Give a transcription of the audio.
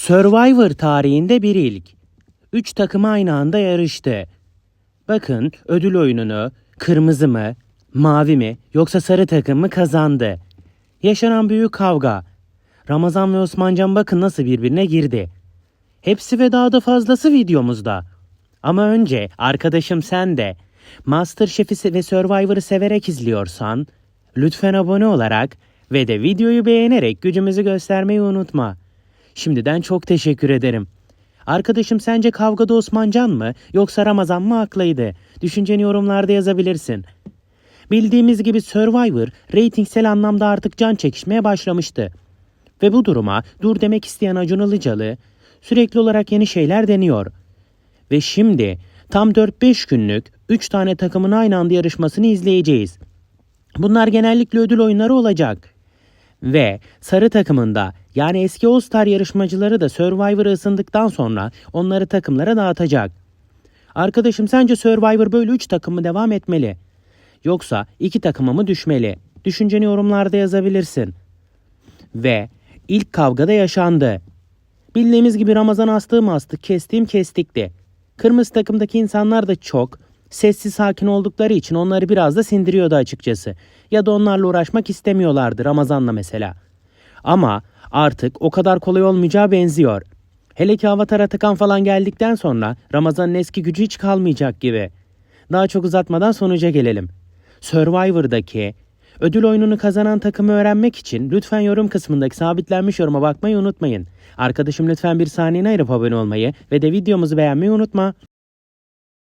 Survivor tarihinde bir ilk. Üç takım aynı anda yarıştı. Bakın ödül oyununu kırmızı mı, mavi mi yoksa sarı takım mı kazandı. Yaşanan büyük kavga. Ramazan ve Osmancan bakın nasıl birbirine girdi. Hepsi ve daha da fazlası videomuzda. Ama önce arkadaşım sen de Masterchef'i ve Survivor'ı severek izliyorsan lütfen abone olarak ve de videoyu beğenerek gücümüzü göstermeyi unutma. Şimdiden çok teşekkür ederim. Arkadaşım sence kavgada Osmancan mı yoksa Ramazan mı haklıydı? Düşünceni yorumlarda yazabilirsin. Bildiğimiz gibi Survivor reytingsel anlamda artık can çekişmeye başlamıştı. Ve bu duruma dur demek isteyen Acun Ilıcalı sürekli olarak yeni şeyler deniyor. Ve şimdi tam 4-5 günlük 3 tane takımın aynı anda yarışmasını izleyeceğiz. Bunlar genellikle ödül oyunları olacak. Ve sarı takımında yani eski All Star yarışmacıları da Survivor'ı ısındıktan sonra onları takımlara dağıtacak. Arkadaşım sence Survivor böyle 3 takım mı devam etmeli? Yoksa 2 takıma mı düşmeli? Düşünceni yorumlarda yazabilirsin. Ve ilk kavgada yaşandı. Bildiğimiz gibi Ramazan astığım astık, kestiğim kestikti. Kırmızı takımdaki insanlar da çok sessiz sakin oldukları için onları biraz da sindiriyordu açıkçası. Ya da onlarla uğraşmak istemiyorlardı Ramazan'la mesela. Ama artık o kadar kolay olmayacağı benziyor. Hele ki Avatar Atakan falan geldikten sonra Ramazan'ın eski gücü hiç kalmayacak gibi. Daha çok uzatmadan sonuca gelelim. Survivor'daki ödül oyununu kazanan takımı öğrenmek için lütfen yorum kısmındaki sabitlenmiş yoruma bakmayı unutmayın. Arkadaşım lütfen bir saniyene ayırıp abone olmayı ve de videomuzu beğenmeyi unutma.